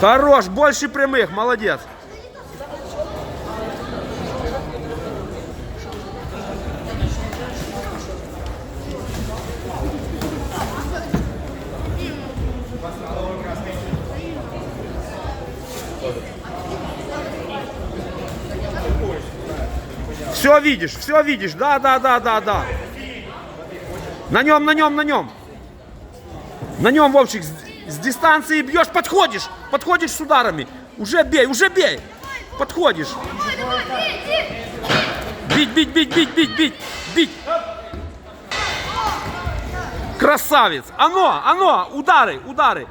Хорош, больше прямых, молодец. Все видишь, все видишь, да, да, да, да, да. На нем, на нем, на нем. На нем, Вовчик, с, дистанции бьешь, подходишь, подходишь с ударами. Уже бей, уже бей. Подходишь. Бить, бить, бить, бить, бить, бить, бить. Красавец. Оно, оно, удары, удары.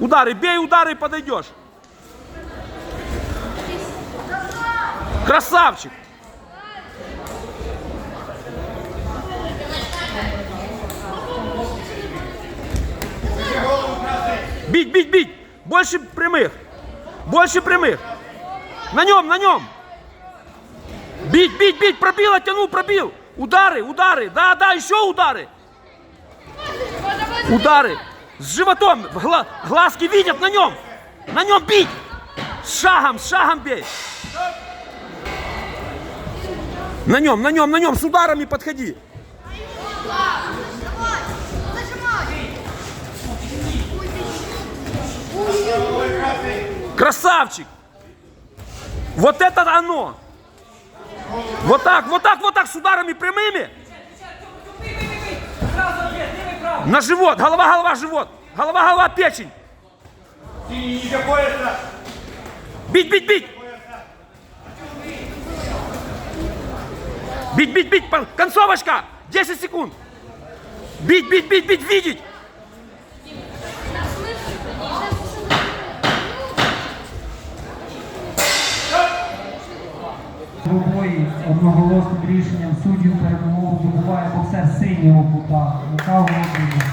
Удары, бей удары, подойдешь. Красавчик. Бить, бить, бить. Больше прямых. Больше прямых. На нем, на нем. Бить, бить, бить. Пробил, оттянул, пробил. Удары, удары. Да, да, еще удары. Удары. С животом. Гла- глазки видят на нем. На нем бить. С шагом, с шагом бей. На нем, на нем, на нем. С ударами подходи. Красавчик! Вот это оно! Вот так, вот так, вот так, с ударами прямыми. На живот, голова, голова, живот. Голова, голова, печень. Бить, бить, бить. Бить, бить, бить. Концовочка. 10 секунд. Бить, бить, бить, бить, видеть. Двобої одноголосним рішенням суддів перемогу здобуває боксер синього кута Лука Володимир.